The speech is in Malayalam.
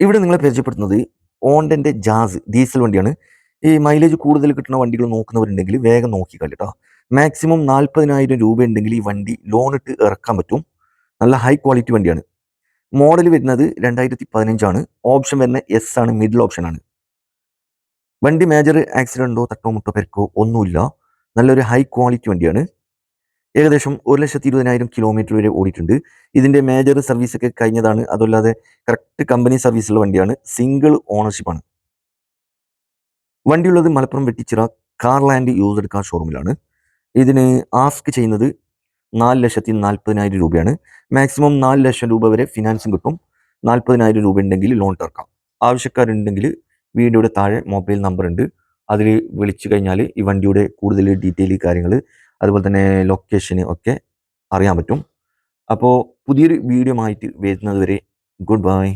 ഇവിടെ നിങ്ങളെ പരിചയപ്പെടുത്തുന്നത് ഓണ്ടന്റെ ജാസ് ഡീസൽ വണ്ടിയാണ്. ഈ മൈലേജ് കൂടുതൽ കിട്ടുന്ന വണ്ടികൾ നോക്കുന്നവരുണ്ടെങ്കിൽ വേഗം നോക്കി കേട്ടോ മാക്സിമം നാൽപ്പതിനായിരം രൂപ ഉണ്ടെങ്കിൽ ഈ വണ്ടി ലോൺ ഇട്ട് ഇറക്കാൻ പറ്റും. നല്ല ഹൈ ക്വാളിറ്റി വണ്ടിയാണ്. മോഡൽ വരുന്നത് രണ്ടായിരത്തി പതിനഞ്ചാണ് ഓപ്ഷൻ വരുന്ന എസ് ആണ് മിഡിൽ ഓപ്ഷൻ ആണ്. വണ്ടി മേജർ ആക്സിഡന്റോ തട്ടോ മുട്ടോ പെരക്കോ ഒന്നുമില്ല. നല്ലൊരു ഹൈ ക്വാളിറ്റി വണ്ടിയാണ്. ഏകദേശം ഒരു ലക്ഷത്തി ഇരുപതിനായിരം കിലോമീറ്റർ വരെ ഓടിയിട്ടുണ്ട്. ഇതിന്റെ മേജർ സർവീസ് ഒക്കെ കഴിഞ്ഞതാണ്. അതല്ലാതെ കറക്റ്റ് കമ്പനി സർവീസുള്ള വണ്ടിയാണ്. സിംഗിൾ ഓണർഷിപ്പാണ് വണ്ടിയുള്ളത് Malappuram Vettichira Carland used car ഷോറൂമിലാണ് ഇതിന് ആസ്ക് ചെയ്യുന്നത് നാല് ലക്ഷത്തി നാൽപ്പതിനായിരം രൂപയാണ്. മാക്സിമം നാല് ലക്ഷം രൂപ വരെ ഫിനാൻസും കിട്ടും. നാൽപ്പതിനായിരം രൂപ ഉണ്ടെങ്കിൽ ലോൺ തീർക്കാം ആവശ്യക്കാരുണ്ടെങ്കിൽ വീഡിയോയുടെ താഴെ മൊബൈൽ നമ്പർ ഉണ്ട്. അതിൽ വിളിച്ചു കഴിഞ്ഞാൽ ഈ വണ്ടിയുടെ കൂടുതൽ ഡീറ്റെയിൽ കാര്യങ്ങൾ അതുപോലെ തന്നെ ലൊക്കേഷന് ഒക്കെ അറിയാൻ പറ്റും. അപ്പോൾ പുതിയൊരു വീഡിയോ ആയിട്ട് വരുന്നത് വരെ ഗുഡ് ബൈ